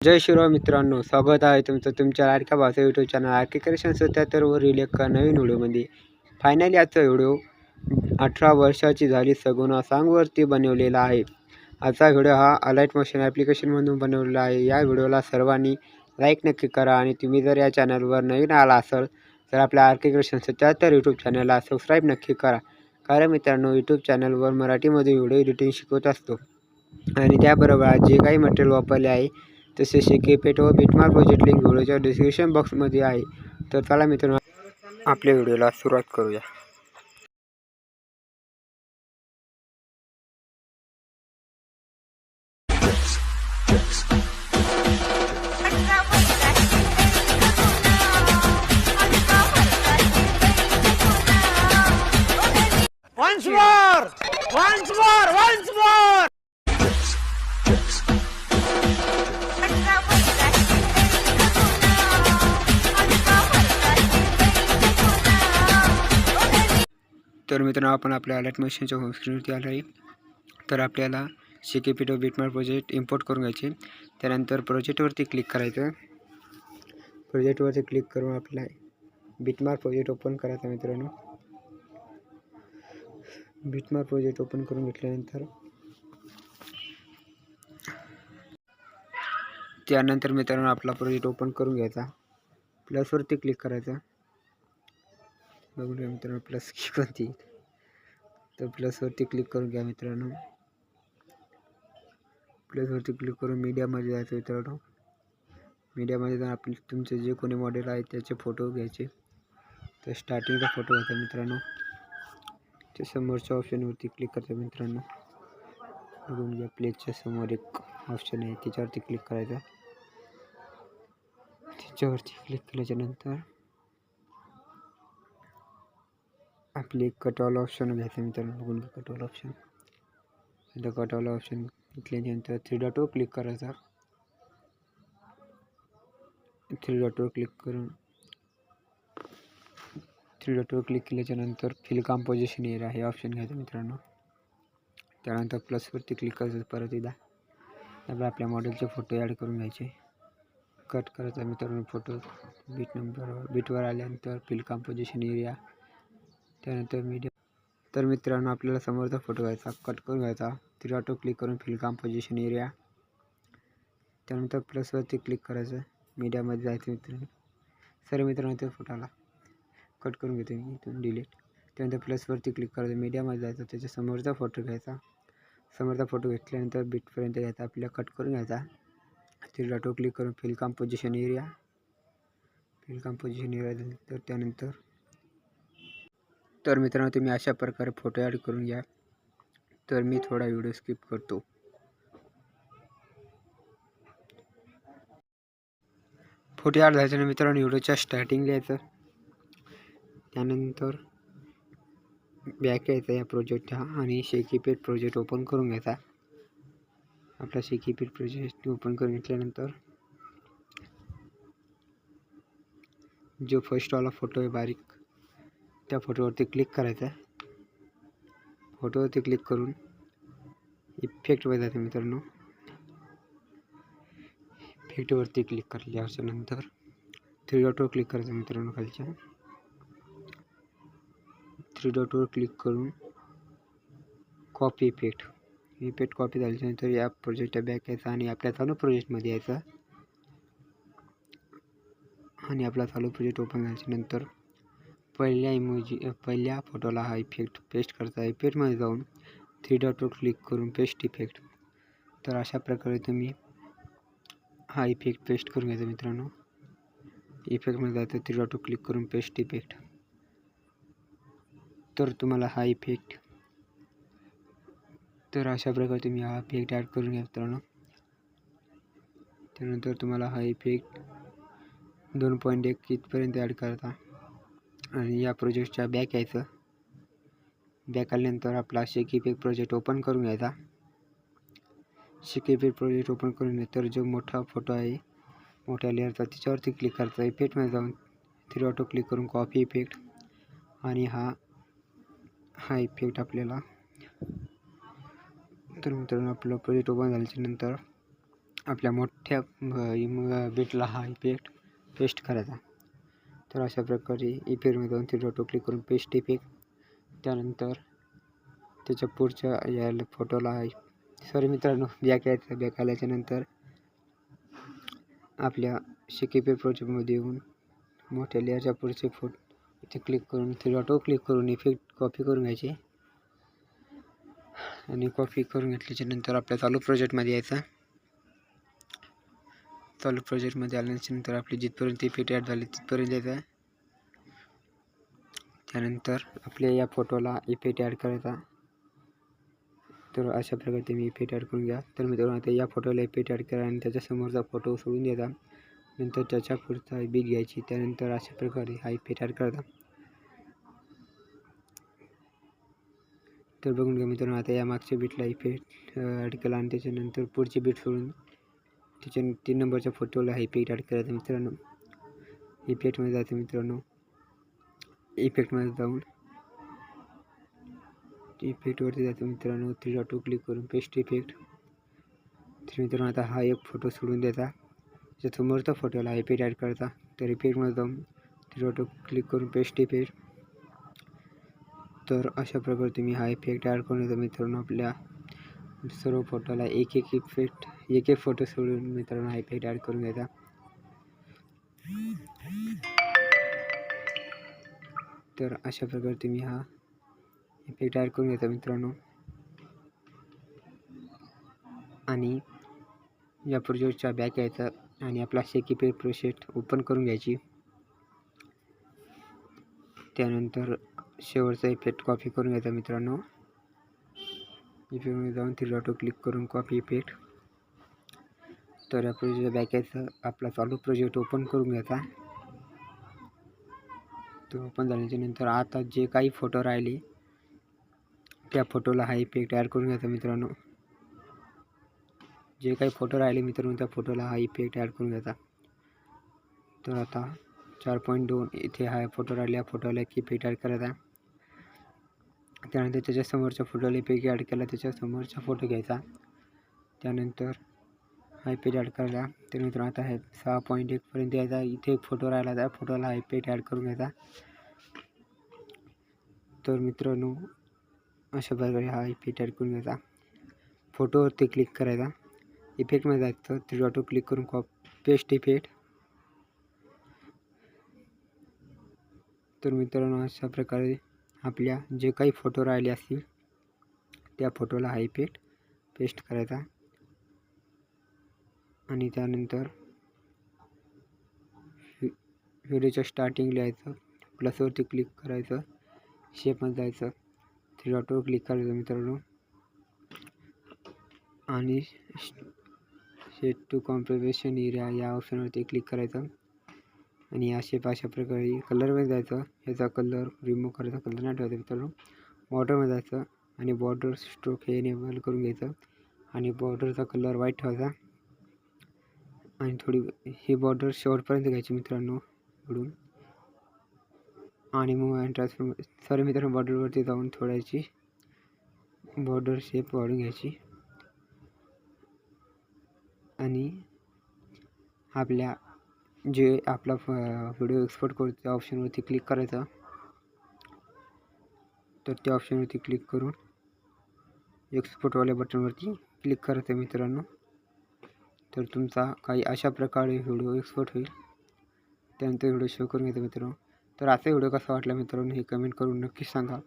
जय शिवराय मित्रांनो स्वागत आहे तुमचं तुमच्या लाडक्या भाषा यूट्यूब चॅनल आरके क्रिएशन सत्याहत्तरवरील एका नवीन व्हिडिओमध्ये. फायनली आजचा व्हिडिओ अठरा वर्षाची झाली सगुणा सांगवरती बनवलेला आहे. आजचा व्हिडिओ हा अलाइट मोशन ॲप्लिकेशनमधून बनवलेला आहे. या व्हिडिओला सर्वांनी लाईक नक्की करा आणि तुम्ही जर या चॅनलवर नवीन आला असाल तर आपल्या आर सत्याहत्तर यूट्यूब चॅनलला सबस्क्राईब नक्की करा. कारण मित्रांनो यूट्यूब चॅनलवर मराठीमध्ये व्हिडिओ एडिटिंग शिकवत असतो. आणि त्याबरोबर आज जे काही मटेरियल वापरले आहे तसे शिके पेट व बिटमार प्रोजेक्ट लिंक व्हिडिओच्या डिस्क्रिप्शन बॉक्समध्ये आहे तर चला मित्रांनो आपल्या व्हिडिओला सुरुवात करूया Once more! Once more! Once more! तर मित्रांनो आपण आपल्या अलर्ट मशीनच्या होमस्क्रीनवरती आलो आहे तर आपल्याला सी के पी व बिटमार प्रोजेक्ट इम्पोर्ट करून घ्यायचे त्यानंतर प्रोजेक्टवरती क्लिक करायचं. प्रोजेक्टवरती क्लिक करून आपला बिटमार प्रोजेक्ट ओपन करायचा मित्रांनो. बिटमार प्रोजेक्ट ओपन करून घेतल्यानंतर त्यानंतर मित्रांनो आपला प्रोजेक्ट ओपन करून घ्यायचा. प्लसवरती क्लिक करायचा. बघून घ्या मित्रांनो प्लस की कोणती? तर प्लसवरती क्लिक करून घ्या मित्रांनो. प्लसवरती क्लिक करून मीडियामध्ये जायचं मित्रांनो. मीडियामध्ये जाऊन आपले तुमचे जे कोणी मॉडेल आहे त्याचे फोटो घ्यायचे. तर स्टार्टिंगचा फोटो घ्यायचा मित्रांनो. त्या समोरच्या ऑप्शनवरती क्लिक करायचं मित्रांनो. बघून घ्या प्लेसच्या समोर एक ऑप्शन आहे त्याच्यावरती क्लिक करायचं. त्याच्यावरती क्लिक केल्याच्यानंतर आपले कटॉल ऑप्शन घ्यायचं मित्रांनो. बघून घ्या कटॉल ऑप्शन आता कटॉल ऑप्शन घेतल्यानंतर थ्री डॉटवर क्लिक करायचा. थ्री डॉटवर क्लिक करून थ्री डॉटवर क्लिक केल्याच्यानंतर फिल कॉम्पोजिशन एरिया हे ऑप्शन घ्यायचं मित्रांनो. त्यानंतर प्लसवरती क्लिक करायचं परत एकदा. त्यामुळे आपल्या मॉडेलचे फोटो ॲड करून घ्यायचे. कट करायचा मित्रांनो फोटो बीट नंबर बीटवर आल्यानंतर फिल कॉम्पोजिशन एरिया त्यानंतर मीडिया तर मित्रांनो आपल्याला समोरचा फोटो घ्यायचा. कट करून घ्यायचा. थ्री ऑटो क्लिक करून फिलकाम पोझिशन एरिया त्यानंतर प्लसवरती क्लिक करायचं. मीडियामध्ये जायचं मित्रांनो. सर मित्रांनो त्या फोटोला कट करून घेतो मी इथून डिलीट त्यानंतर प्लसवरती क्लिक करायचं. मीडियामध्ये जायचं. त्याच्या समोरचा फोटो घ्यायचा. समोरचा फोटो घेतल्यानंतर बीटपर्यंत घ्यायचा. आपल्याला कट करून घ्यायचा. थ्री ऑटो क्लिक करून fill composition area fill composition area तर त्यानंतर तर मित्रांनो, तुम्ही अशा प्रकारे फ़ोटो ॲड करून घ्या. तर मी थोडा व्हिडिओ स्किप करतो. फ़ोटो ॲड झाल्याच्या मित्रांनो व्हिडिओच्या स्टार्टिंग यायचं. त्यानंतर बॅक यायचं या प्रोजेक्टच्या आणि प्रोजेक्ट ओपन करून घ्यायचा. आपला प्रोजेक्ट ओपन घेतल्यानंतर जो फर्स्टवाला फ़ोटो आहे, बारीक त्या फोटोवरती क्लिक करायचा फोटोवरती क्लिक करून इफेक्टवर जाते मित्रांनो. इफेक्टवरती क्लिक करल्याच्या नंतर थ्री डॉटवर क्लिक करायचं मित्रांनो खालच्या. थ्री डॉटवर क्लिक करून कॉपी इफेक्ट इफेक्ट कॉपी झाल्याच्यानंतर या प्रोजेक्टच्या बॅक यायचा आणि आपल्या चालू प्रोजेक्टमध्ये यायचा. आणि आपला चालू प्रोजेक्ट ओपन झाल्याच्यानंतर पहिल्या इमोजी पहिल्या फोटोला हा इफेक्ट पेस्ट करता इफेक्टमध्ये जाऊन थ्री डॉटवर क्लिक करून पेस्ट इफेक्ट तर अशा प्रकारे तुम्ही हा इफेक्ट पेस्ट करून घ्यायचा मित्रांनो. इफेक्टमध्ये जायचं थ्री डॉटवर क्लिक करून पेस्ट इफेक्ट तर तुम्हाला हा इफेक्ट तर अशा प्रकारे तुम्ही हा इफेक्ट ॲड करून घ्या मित्रांनो. त्यानंतर तुम्हाला हा इफेक्ट दोन पॉईंट एक इथपर्यंत ॲड करता. आणि या प्रोजेक्टच्या बॅक यायचं. बॅक आल्यानंतर आपला शेक प्रोजेक्ट ओपन करून घ्यायचा. शेक प्रोजेक्ट ओपन करून तर जो मोठा फोटो आहे मोठ्या लेअरचा त्याच्यावरती क्लिक करायचा. इफेक्टमध्ये जाऊन थ्री ऑटो क्लिक करून कॉपी इफेक्ट आणि हा हा इफेक्ट आपल्याला तर मित्रांनो आपलं प्रोजेक्ट ओपन झाल्याच्यानंतर आपल्या मोठ्या बीटला हा इफेक्ट पेस्ट करायचा. तर अशा प्रकारे इफेक्टमध्ये दोन थ्री डॉट क्लिक करून पेस्ट इफेक्ट त्यानंतर त्याच्या पुढच्या याला फोटोला सॉरी मित्रांनो बॅक यायचं बॅक आल्याच्यानंतर आपल्या शिकेपे प्रोजेक्टमध्ये येऊन मोठ्या लेअरच्या पुढचे फोटो इथे क्लिक करून थ्री ऑटो क्लिक करून इफेक्ट कॉपी करून घ्यायची. आणि कॉपी करून घेतल्याच्या नंतर आपल्या चालू प्रोजेक्टमध्ये यायचा. चालू प्रोजेक्टमध्ये आल्यानंतर आपली जिथपर्यंत इफेक्ट ॲड झाली तिथपर्यंत यायचा त्यानंतर आपल्या या फोटोला इफेक्ट ॲड करायचा. तर अशा प्रकारे तुम्ही इफेक्ट ॲड करून घ्या. तर मित्रांनो आता या फोटोला इफेक्ट ॲड करा आणि त्याच्यासमोरचा फोटो सोडून द्यायचा नंतर त्याच्या पुढचा बीट घ्यायची. त्यानंतर अशा प्रकारे हा इफेक्ट ॲड करायचा तर बघून घ्या मित्रांनो आता या मागच्या बीटला इफेक्ट ॲड केला आणि त्याच्यानंतर पुढची बीट सोडून त्याच्या तीन नंबरच्या फोटोला हा इफेक्ट ॲड करायचा मित्रांनो. इफेक्टमध्ये जायचं मित्रांनो. इफेक्टमध्ये जाऊन. इफेक्टवरती जायचं मित्रांनो. थ्री डॉट क्लिक करून पेस्ट इफेक्ट तर मित्रांनो आता हा एक फोटो सोडून द्यायचा त्याच्या समोरचा फोटोला इफेक्ट ॲड करायचा तर इफेक्टमध्ये जाऊन थ्री डॉट क्लिक करून पेस्ट इफेक्ट तर अशा प्रकारे तुम्ही हा इफेक्ट ॲड करून येतो मित्रांनो आपल्या सर्व फोटोला एक एक इफेक्ट एक एक फोटो सोडून मित्रांनो हा इफेक्ट ॲड करून घ्यायचा तर अशा प्रकारे तुम्ही हा इफेक्ट ॲड करून घेता मित्रांनो. आणि या प्रोजेक्टच्या बॅक यायचा आणि आपला शेक इफेक्ट ओपन करून घ्यायची. त्यानंतर शेवटचा इफेक्ट कॉपी करून घ्यायचा मित्रांनो. इफेक्टमध्ये जाऊन थ्री ऑटो क्लिक करून कॉपी इफेक्ट तर या प्रोजेक्टच्या बॅक आपला चालू प्रोजेक्ट ओपन करून घ्यायचा. तो ओपन झाल्याच्यानंतर आता जे काही फोटो राहिले त्या फोटोला हा इफेक्ट ॲड करून घ्यायचा मित्रांनो. जे काही फोटो राहिले मित्रांनो त्या फोटोला हा इफेक्ट ॲड करून घ्यायचा. तर आता चार पॉईंट दोन इथे हा फोटो राहिला या फोटोला एक इफेक्ट ॲड करायचा. त्यानंतर त्याच्या समोरच्या फोटोला इफेक्ट ॲड केला त्याच्या समोरचा फोटो घ्यायचा. त्यानंतर हाय इफेक्ट ॲड करायला त्यानंतर आता हे सहा पॉईंट एकपर्यंत यायचा. इथे एक फोटो राहिला त्या फोटोला हा इफेक्ट ॲड करून घ्यायचा. तर मित्रांनो अशा प्रकारे हा इफेक्ट ॲड करून घ्यायचा. फोटोवरती क्लिक करायचा. इफेक्टमध्ये जायचं थ्री डॉटो क्लिक करून कॉप पेस्ट इफेक्ट तर मित्रांनो अशा प्रकारे आपल्या जे काही फोटो राहिले असतील त्या फोटोला हाय पेट पेस्ट करायचा. आणि त्यानंतर व्हिडिओच्या स्टार्टिंग लिहायचं प्लसवरती क्लिक करायचं शेपमध्ये जायचं थ्री डॉटवर क्लिक करायचं मित्रांनो. आणि शेट टू कॉम्प्रिवेशन एरिया या ऑप्शनवरती क्लिक करायचं. आणि या अशा प्रकारे कलरमध्ये जायचं. ह्याचा कलर रिमूव्ह करायचा कलर नाही ठेवायचा मित्रांनो. बॉर्डरमध्ये जायचं आणि बॉर्डर स्ट्रोक हे एनेबल करून घ्यायचं. आणि बॉर्डरचा कलर व्हाईट ठेवायचा. आणि थोडी ही बॉर्डर शेवटपर्यंत घ्यायची मित्रांनो. इकडून आणि मग अँड ट्रान्सफॉर्म सॉरी मित्रांनो बॉर्डरवरती जाऊन थोड्याची बॉर्डर शेप वाढून घ्यायची. आणि आपल्या जे आपला व्हिडिओ एक्सपोर्ट करू त्या ऑप्शनवरती क्लिक करायचा. तर त्या ऑप्शनवरती क्लिक करून एक्सपोर्टवाल्या बटनवरती क्लिक करायचं मित्रांनो. तर तुमचा काही अशा प्रकारे व्हिडिओ एक्सपोर्ट होईल. त्यानंतर व्हिडिओ शो करून घेतो मित्रांनो. तर असा व्हिडिओ कसा वाटला मित्रांनो हे कमेंट करून नक्कीच सांगा.